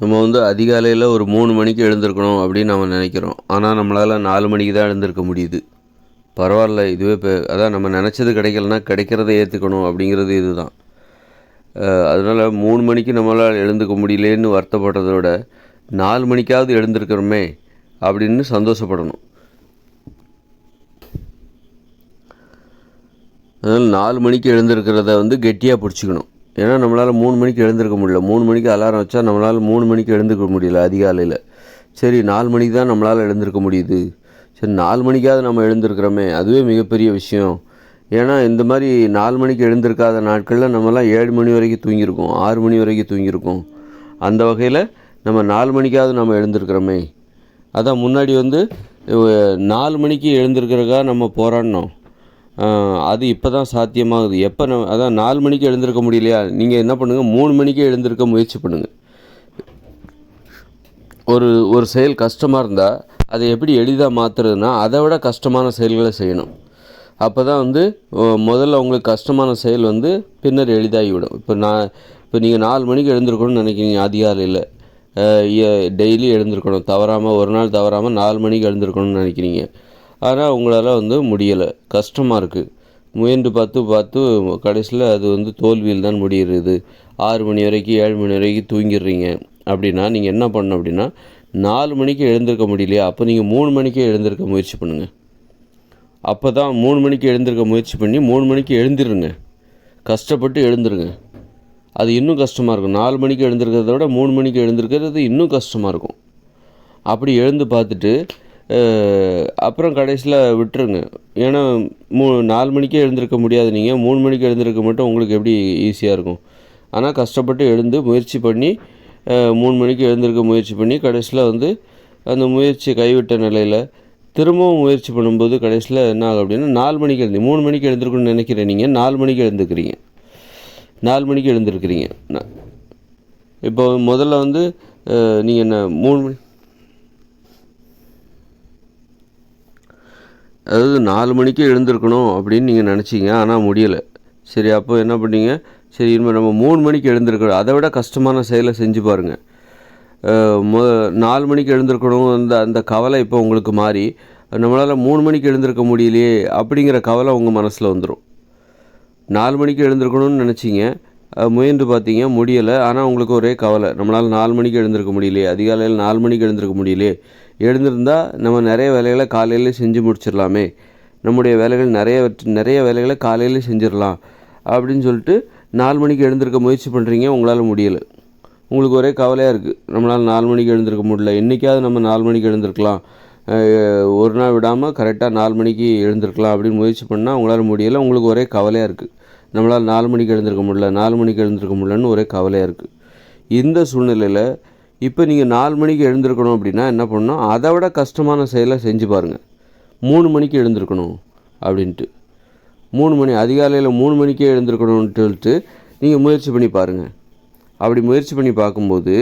நம்ம வந்து அதிகாலையில் ஒரு மூணு மணிக்கு எழுந்திருக்கணும் அப்படின்னு நம்ம நினைக்கிறோம். ஆனால் நம்மளால் நாலு மணிக்கு தான் எழுந்திருக்க முடியுது. பரவாயில்ல இதுவே இப்போ அதான் நம்ம நினச்சது கிடைக்கலனா கிடைக்கிறத ஏற்றுக்கணும் அப்படிங்கிறது இதுதான். அதனால் மூணு மணிக்கு நம்மளால் எழுந்துக்க முடியலேன்னு வருத்தப்படுறத விட நாலு மணிக்காவது எழுந்திருக்கிறோமே அப்படின்னு சந்தோஷப்படணும். அதனால் நாலு மணிக்கு எழுந்திருக்கிறத வந்து கெட்டியாக பிடிச்சிக்கணும். ஏன்னா நம்மளால் மூணு மணிக்கு எழுந்திருக்க முடியல. மூணு மணிக்கு அலாரம் வச்சா நம்மளால் மூணு மணிக்கு எழுந்திருக்க முடியல அதிகாலையில். சரி நாலு மணிக்கு தான் நம்மளால் எழுந்திருக்க முடியுது. சரி நாலு மணிக்காவது நம்ம எழுந்திருக்கிறோமே. அதுவே மிகப்பெரிய விஷயம். ஏன்னா இந்த மாதிரி நாலு மணிக்கு எழுந்திருக்காத நாட்களில் நம்மலாம் ஏழு மணி வரைக்கும் தூங்கியிருக்கோம். ஆறு மணி வரைக்கும் தூங்கியிருக்கோம். அந்த வகையில் நம்ம நாலு மணிக்காவது நம்ம எழுந்திருக்கிறோமே. அதான் முன்னாடி வந்து நாலு மணிக்கு எழுந்திருக்கிறக்கா நம்ம போராடினோம். அது இப்போ தான் சாத்தியமாகுது. எப்போ நம்ம அதான் நாலு மணிக்கு எழுந்திருக்க முடியலையா? நீங்கள் என்ன பண்ணுங்கள் மூணு மணிக்கு எழுந்திருக்க முயற்சி பண்ணுங்கள் ஒரு ஒரு செயல் கஷ்டமாக இருந்தால் அதை எப்படி எளிதாக மாற்றுறதுனா அதை விட கஷ்டமான செயல்களை செய்யணும். அப்போ தான் வந்து முதல்ல உங்களுக்கு கஷ்டமான செயல் வந்து பின்னர் எளிதாகிவிடும். இப்போ நான் இப்போ நீங்கள் நாலு மணிக்கு எழுந்திருக்கணும்னு நினைக்கிறீங்க அதிகாலையில். டெய்லி எழுந்திருக்கணும். தவறாமல் ஒரு நாள் தவறாமல் நாலு மணிக்கு எழுந்திருக்கணும்னு நினைக்கிறீங்க. ஆனால் உங்களால் வந்து முடியலை. கஷ்டமாக இருக்குது முயன்று பார்த்து பார்த்து கடைசியில் அது வந்து தோல்வியில் தான் முடிகிறது ஆறு மணி வரைக்கும் ஏழு மணி வரைக்கும் தூங்கிடுறீங்க. அப்படின்னா நீங்கள் என்ன பண்ணணும் அப்படின்னா நாலு மணிக்கு எழுந்திருக்க முடியலையா? அப்போ நீங்கள் மூணு மணிக்கே எழுந்திருக்க முயற்சி பண்ணுங்கள் அப்போ தான் மூணு மணிக்கு எழுந்திருக்க முயற்சி பண்ணி மூணு மணிக்கு எழுந்திருங்க. கஷ்டப்பட்டு எழுந்துருங்க. அது இன்னும் கஷ்டமாக இருக்கும். நாலு மணிக்கு எழுந்திருக்கிறத விட மூணு மணிக்கு எழுந்திருக்கிறது இன்னும் கஷ்டமாக இருக்கும். அப்படி எழுந்து பார்த்துட்டு அப்புறம் கடைசியில் விட்டுருங்க. ஏன்னா மூ நாலு மணிக்கே எழுந்திருக்க முடியாது நீங்கள் மூணு மணிக்கு எழுந்திருக்க மட்டும் உங்களுக்கு எப்படி ஈஸியாக இருக்கும். ஆனால் கஷ்டப்பட்டு எழுந்து முயற்சி பண்ணி மூணு மணிக்கு எழுந்திருக்க முயற்சி பண்ணி கடைசியில் வந்து அந்த முயற்சியை கைவிட்ட நிலையில் திரும்பவும் முயற்சி பண்ணும்போது கடைசியில் என்ன ஆகும் அப்படின்னா நாலு மணிக்கு எழுந்து மூணு மணிக்கு எழுந்திருக்கணும்னு நினைக்கிறேன் நீங்கள் நாலு மணிக்கு எழுந்துக்கிறீங்க. நாலு மணிக்கு எழுந்திருக்கிறீங்க. இப்போ முதல்ல வந்து நீங்கள் என்ன மூணு மணி அதாவது நாலு மணிக்கு எழுந்திருக்கணும் அப்படின்னு நீங்கள் நினச்சிங்க ஆனால் முடியலை. சரி அப்போ என்ன பண்ணீங்க? சரி இனிமேல் நம்ம மூணு மணிக்கு எழுந்திருக்கணும் அதை விட கஷ்டமான செயலை செஞ்சு பாருங்கள் மொ நாலு மணிக்கு எழுந்திருக்கணும் அந்த அந்த கவலை இப்போ உங்களுக்கு மாறி நம்மளால் மூணு மணிக்கு எழுந்திருக்க முடியலையே அப்படிங்கிற கவலை உங்கள் மனசில் வந்துடும் நாலு மணிக்கு எழுந்திருக்கணும்னு நினச்சிங்க முயன்று பார்த்தீங்க முடியலை ஆனால் உங்களுக்கு ஒரே கவலை நம்மளால் நாலு மணிக்கு எழுந்திருக்க முடியலையே அதிகாலையில் நாலு மணிக்கு எழுந்திருக்க முடியலையே எழுந்திருந்தால் நம்ம நிறைய வேலைகளை காலையிலே செஞ்சு முடிச்சிடலாமே. நம்முடைய வேலைகள் நிறைய நிறைய வேலைகளை காலையிலே செஞ்சிடலாம் அப்படின்னு சொல்லிட்டு நாலு மணிக்கு எழுந்திருக்க முயற்சி பண்ணுறீங்க உங்களால் முடியலை. உங்களுக்கு ஒரே கவலையாக இருக்குது நம்மளால் நாலு மணிக்கு எழுந்திருக்க முடியல. என்றைக்காவது நம்ம நாலு மணிக்கு எழுந்திருக்கலாம். ஒரு நாள் விடாமல் கரெக்டாக நாலு மணிக்கு எழுந்திருக்கலாம் அப்படின்னு முயற்சி பண்ணால் உங்களால் முடியலை. உங்களுக்கு ஒரே கவலையாக இருக்குது நம்மளால் நாலு மணிக்கு எழுந்திருக்க முடியல. நாலு மணிக்கு எழுந்திருக்க முடியலன்னு ஒரே கவலையாக இருக்குது இந்த சூழ்நிலையில் இப்போ நீங்கள் நாலு மணிக்கு எழுந்திருக்கணும் அப்படின்னா என்ன பண்ணணும்? அதை விட கஷ்டமான செயலை செஞ்சு பாருங்கள் மூணு மணிக்கு எழுந்திருக்கணும் அப்படின்ட்டு. மூணு மணி அதிகாலையில் மூணு மணிக்கே எழுந்திருக்கணும்னு சொல்லிட்டு நீங்கள் முயற்சி பண்ணி பாருங்கள் அப்படி முயற்சி பண்ணி பார்க்கும்போது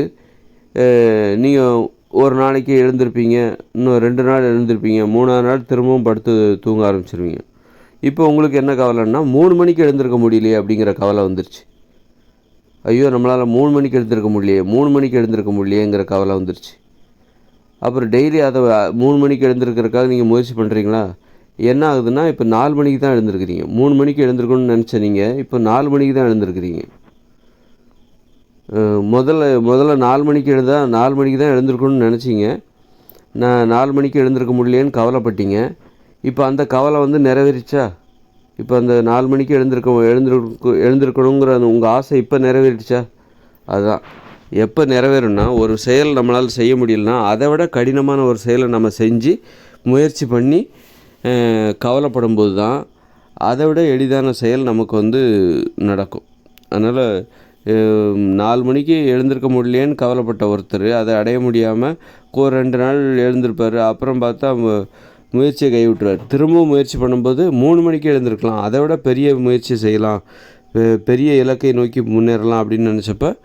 நீங்கள் ஒரு நாளைக்கு எழுந்திருப்பீங்க இன்னும் ரெண்டு நாள் எழுந்திருப்பீங்க மூணாவது நாள் திரும்பவும் படுத்து தூங்க ஆரம்பிச்சிருவீங்க. இப்போ உங்களுக்கு என்ன கவலைன்னா மூணு மணிக்கு எழுந்திருக்க முடியலையே அப்படிங்கிற கவலை வந்துருச்சு. ஐயோ நம்மளால் மூணு மணிக்கு எழுந்திருக்க முடியலையே மூணு மணிக்கு எழுந்திருக்க முடியலையேங்கிற கவலை வந்துருச்சு. அப்புறம் டெய்லி அதை மூணு மணிக்கு எழுந்திருக்கிறதுக்காக நீங்கள் முயற்சி பண்ணுறீங்களா என்ன ஆகுதுன்னா இப்போ நாலு மணிக்கு தான் எழுந்திருக்கிறீங்க. மூணு மணிக்கு எழுந்திருக்கணும்னு நினச்ச நீங்கள் இப்போ நாலு மணிக்கு தான் எழுந்திருக்கிறீங்க. முதல்ல முதல்ல நாலு மணிக்கு எழுந்தா நாலு மணிக்கு தான் எழுந்திருக்கணும்னு நினச்சிங்க. நான் நாலு மணிக்கு எழுந்திருக்க முடியலேன்னு கவலைப்பட்டீங்க. இப்போ அந்த கவலை வந்து நிறைவேறிச்சா? இப்போ அந்த நாலு மணிக்கு எழுந்திருக்க எழுந்திருக்கு எழுந்திருக்கணுங்கிற அந்த உங்கள் ஆசை இப்போ நிறைவேறிடுச்சா? அதுதான் எப்போ நிறைவேறும்னா ஒரு செயல் நம்மளால் செய்ய முடியலனா அதை விட கடினமான ஒரு செயலை நம்ம செஞ்சு முயற்சி பண்ணி கவலைப்படும் போது தான் அதை விட எளிதான செயல் நமக்கு வந்து நடக்கும். அதனால் நாலு மணிக்கு எழுந்திருக்க முடியலையேன்னு கவலைப்பட்ட ஒருத்தர் அதை அடைய முடியாமல் ஒரு ரெண்டு நாள் எழுந்திருப்பார். அப்புறம் பார்த்தா முயற்சியை கைவிட்டுருவார் திரும்பவும் முயற்சி பண்ணும்போது மூணு மணிக்கு எழுந்திருக்கலாம். அதை விட பெரிய முயற்சி செய்யலாம். பெ- பெரிய இலக்கை நோக்கி முன்னேறலாம் அப்படின்னு நினச்சப்ப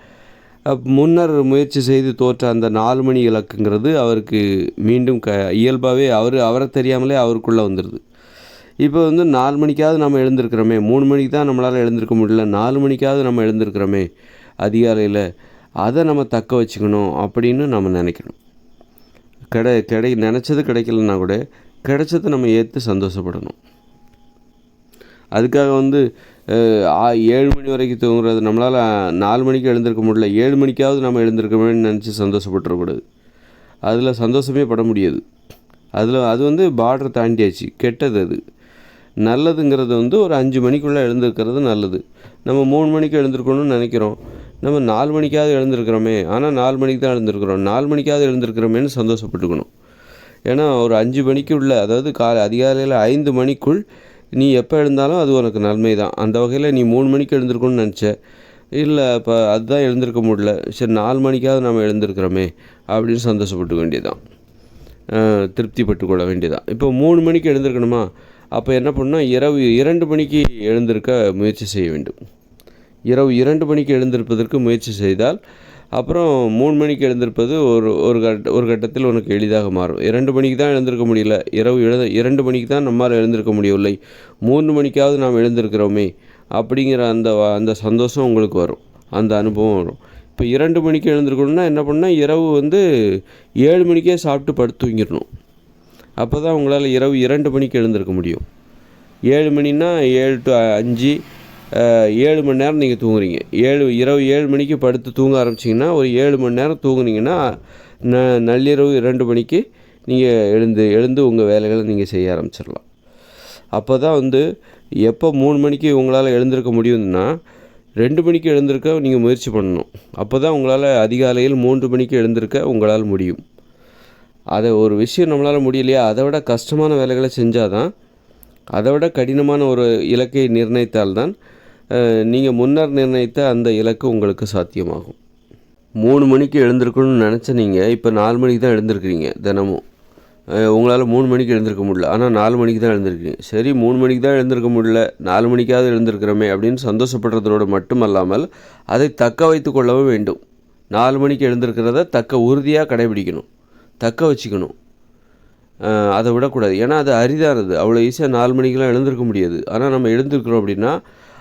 முன்னர் முயற்சி செய்து தோற்ற அந்த நாலு மணி இலக்குங்கிறது அவருக்கு மீண்டும் க இயல்பாகவே அவர் அவரை தெரியாமலே அவருக்குள்ளே வந்துடுது இப்போ வந்து நாலு மணிக்காவது நம்ம எழுந்திருக்கிறோமே. மூணு மணிக்கு தான் நம்மளால் எழுந்திருக்க முடியல. நாலு மணிக்காவது நம்ம எழுந்திருக்கிறோமே அதிகாலையில். அதை நம்ம தக்க வச்சுக்கணும் அப்படின்னு நம்ம நினைக்கணும். கிடை கிடை நினச்சது கிடைக்கலன்னா கூட கிடைச்சதை நம்ம ஏற்று சந்தோஷப்படணும். அதுக்காக வந்து ஆ- ஏழு மணி வரைக்கும் தூங்குறது நம்மளால் நாலு மணிக்கு எழுந்திருக்க முடியல ஏழு மணிக்காவது நம்ம எழுந்திருக்கணும்னு நினச்சி சந்தோஷப்பட்டுறக்கூடாது. அதில் சந்தோஷமே பட முடியாது. அதில் அது வந்து பார்டர் தாண்டியாச்சு. கெட்டது அது. நல்லதுங்கிறது வந்து ஒரு அஞ்சு மணிக்குள்ளே எழுந்திருக்கிறது நல்லது. நம்ம மூணு மணிக்கு எழுந்திருக்கணும்னு நினைக்கிறோம். நம்ம நாலு மணிக்காவது எழுந்திருக்கிறோமே ஆனால் நாலு மணிக்கு தான் எழுந்திருக்கிறோம். நாலு மணிக்காவது எழுந்திருக்கிறோமேன்னு சந்தோஷப்பட்டுக்கணும். ஏன்னா ஒரு அஞ்சு மணிக்குள்ள அதாவது காலை அதிகாலையில் ஐந்து மணிக்குள் நீ எப்போ எழுந்தாலும் அது உனக்கு நன்மை தான் அந்த வகையில் நீ மூணு மணிக்கு எழுந்திருக்கணும்னு நினச்ச. இல்லை இப்போ அதுதான் எழுந்திருக்க முடியல. சரி நாலு மணிக்காவது நம்ம எழுந்திருக்கிறோமே அப்படின்னு சந்தோஷப்பட்டு வேண்டியதான் திருப்திப்பட்டு கொள்ள வேண்டியதான் இப்போ மூணு மணிக்கு எழுந்திருக்கணுமா? அப்போ என்ன பண்ணால் இரவு இரண்டு மணிக்கு எழுந்திருக்க முயற்சி செய்ய வேண்டும். இரவு இரண்டு மணிக்கு எழுந்திருப்பதற்கு முயற்சி செய்தால் அப்புறம் மூணு மணிக்கு எழுந்திருப்பது ஒரு ஒரு கட்ட ஒரு கட்டத்தில் உனக்கு எளிதாக மாறும். இரண்டு மணிக்கு தான் எழுந்திருக்க முடியல. இரவு எழுத இரண்டு மணிக்கு தான் நம்மால் எழுந்திருக்க முடியவில்லை. மூன்று மணிக்காவது நாம் எழுந்திருக்கிறோமே அப்படிங்கிற அந்த வ- அந்த சந்தோஷம் உங்களுக்கு வரும். அந்த அனுபவம் வரும். இப்போ இரண்டு மணிக்கு எழுந்திருக்கணும்னா என்ன பண்ணால் இரவு வந்து ஏழு மணிக்கே சாப்பிட்டு படுத்து தூங்கிடணும். அப்போ தான் உங்களால் இரவு இரண்டு மணிக்கு எழுந்திருக்க முடியும். ஏழு மணின்னா ஏழு டு அஞ்சு ஏழு மணி நேரம் நீங்கள் தூங்குறீங்க. ஏழு இரவு ஏழு மணிக்கு படுத்து தூங்க ஆரம்பிச்சிங்கன்னா ஒரு ஏழு மணி நேரம் தூங்குனீங்கன்னா ந நள்ளிரவு இரண்டு மணிக்கு நீங்கள் எழுந்து எழுந்து உங்கள் வேலைகளை நீங்கள் செய்ய ஆரம்பிச்சிடலாம். அப்போ தான் வந்து எப்போ மூணு மணிக்கு உங்களால் எழுந்திருக்க முடியும்னா ரெண்டு மணிக்கு எழுந்திருக்க நீங்கள் முயற்சி பண்ணணும். அப்போ தான் உங்களால் அதிகாலையில் மூன்று மணிக்கு எழுந்திருக்க உங்களால் முடியும். அதை ஒரு விஷயம் நம்மளால் முடியலையா? அதை விட கஷ்டமான வேலைகளை செஞ்சால் தான் அதை விட கடினமான ஒரு இலக்கை நிர்ணயித்தால்தான் நீங்கள் முன்னர் நிர்ணயித்த அந்த இலக்கு உங்களுக்கு சாத்தியமாகும். மூணு மணிக்கு எழுந்திருக்கணும்னு நினச்ச நீங்கள் இப்போ நாலு மணிக்கு தான் எழுந்திருக்கிறீங்க தினமும். உங்களால் மூணு மணிக்கு எழுந்திருக்க முடியல. ஆனால் நாலு மணிக்கு தான் எழுந்திருக்கீங்க. சரி மூணு மணிக்கு தான் எழுந்திருக்க முடியல. நாலு மணிக்காவது எழுந்திருக்கிறோமே அப்படின்னு சந்தோஷப்படுறதோடு மட்டுமல்லாமல் அதை தக்க வைத்து கொள்ளவும் வேண்டும். நாலு மணிக்கு எழுந்திருக்கிறத தக்க உறுதியாக கடைபிடிக்கணும். தக்க வச்சுக்கணும். அதை விடக்கூடாது. ஏன்னா அது அரிதானது. அவ்வளோ ஈஸியாக நாலு மணிக்கெலாம் எழுந்திருக்க முடியாது. ஆனால் நம்ம எழுந்திருக்கிறோம் அப்படின்னா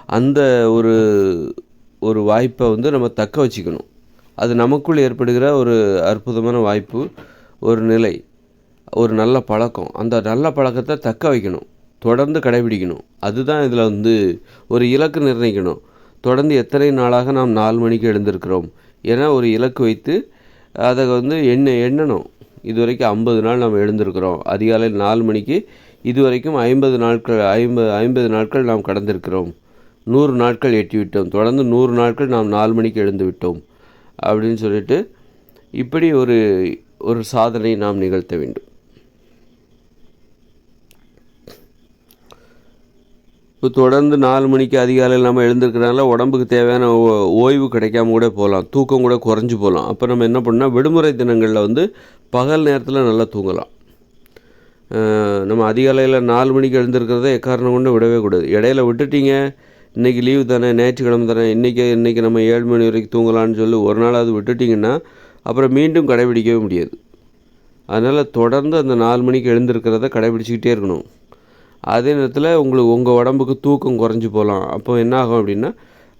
அந்த ஒரு ஒரு வாய்ப்பை வந்து நம்ம தக்க வச்சுக்கணும். அது நமக்குள் ஏற்படுகிற ஒரு அற்புதமான வாய்ப்பு ஒரு நிலை ஒரு நல்ல பழக்கம். அந்த நல்ல பழக்கத்தை தக்க வைக்கணும். தொடர்ந்து கடைபிடிக்கணும். அதுதான் இதில் வந்து ஒரு இலக்கு நிர்ணயிக்கணும். தொடர்ந்து எத்தனை நாளாக நாம் நாலு மணிக்கு எழுந்திருக்கிறோம் ஏன்னா ஒரு இலக்கு வைத்து அதை வந்து எண்ண எண்ணணும். இது வரைக்கும் ஐம்பது நாள் நாம் எழுந்திருக்கிறோம். அதிகாலையில் நாலு மணிக்கு இது வரைக்கும் ஐம்பது நாட்கள் ஐம்பது ஐம்பது நாட்கள் நாம் கடந்திருக்கிறோம். நூறு நாட்கள் எட்டிவிட்டோம். தொடர்ந்து நூறு நாட்கள் நாம் நாலு மணிக்கு எழுந்து விட்டோம் அப்படின்னு சொல்லிட்டு இப்படி ஒரு ஒரு சாதனை நாம் நிகழ்த்த வேண்டும். இப்போ தொடர்ந்து நாலு மணிக்கு அதிகாலையில் நம்ம எழுந்திருக்கிறனால உடம்புக்கு தேவையான ஓ- ஓய்வு கிடைக்காம கூட போகலாம். தூக்கம் கூட குறைஞ்சி போகலாம். அப்போ நம்ம என்ன பண்ணால் விடுமுறை தினங்களில் வந்து பகல் நேரத்தில் நல்லா தூங்கலாம். நம்ம அதிகாலையில் நாலு மணிக்கு எழுந்திருக்கிறத எக்காரணம் கொண்டு விடவே கூடாது. இடையில விட்டுட்டீங்க இன்றைக்கி லீவு தானே ஞாயிற்றுக்கிழமை தானே இன்றைக்கி இன்றைக்கி நம்ம ஏழு மணி வரைக்கும் தூங்கலாம்னு சொல்லி ஒரு நாளாவது விட்டுட்டிங்கன்னா அப்புறம் மீண்டும் கடைபிடிக்கவே முடியாது. அதனால் தொடர்ந்து அந்த நாலு மணிக்கு எழுந்திருக்கிறத கடைபிடிச்சிக்கிட்டே இருக்கணும். அதே நேரத்தில் உங்களுக்கு உங்கள் உடம்புக்கு தூக்கம் குறைஞ்சி போகலாம். அப்போ என்ன ஆகும் அப்படின்னா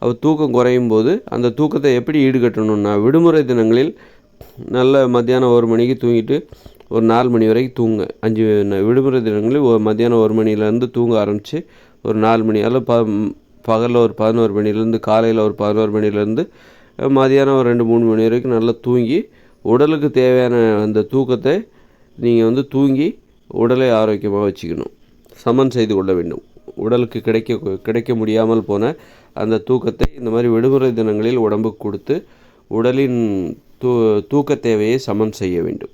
அப்போ தூக்கம் குறையும் போது அந்த தூக்கத்தை எப்படி ஈடுகட்டணும்னா விடுமுறை தினங்களில் நல்ல மத்தியானம் ஒரு மணிக்கு தூங்கிட்டு ஒரு நாலு மணி வரைக்கும் தூங்க. அஞ்சு விடுமுறை தினங்களில் மத்தியானம் ஒரு மணிலேருந்து தூங்க ஆரம்பித்து ஒரு நாலு மணி அல்ல ப பகலில் ஒரு பதினோரு மணிலேருந்து காலையில் ஒரு பதினோரு மணிலேருந்து மதியானம் ஒரு ரெண்டு மூணு மணி வரைக்கும் நல்லா தூங்கி உடலுக்கு தேவையான அந்த தூக்கத்தை நீங்கள் வந்து தூங்கி உடலை ஆரோக்கியமாக வச்சுக்கணும். சமன் செய்து கொள்ள வேண்டும். உடலுக்கு கிடைக்க கிடைக்க முடியாமல் போன அந்த தூக்கத்தை இந்த மாதிரி விடுமுறை தினங்களில் உடம்புக்கு கொடுத்து உடலின் தூ தூக்க தேவையை சமன் செய்ய வேண்டும்.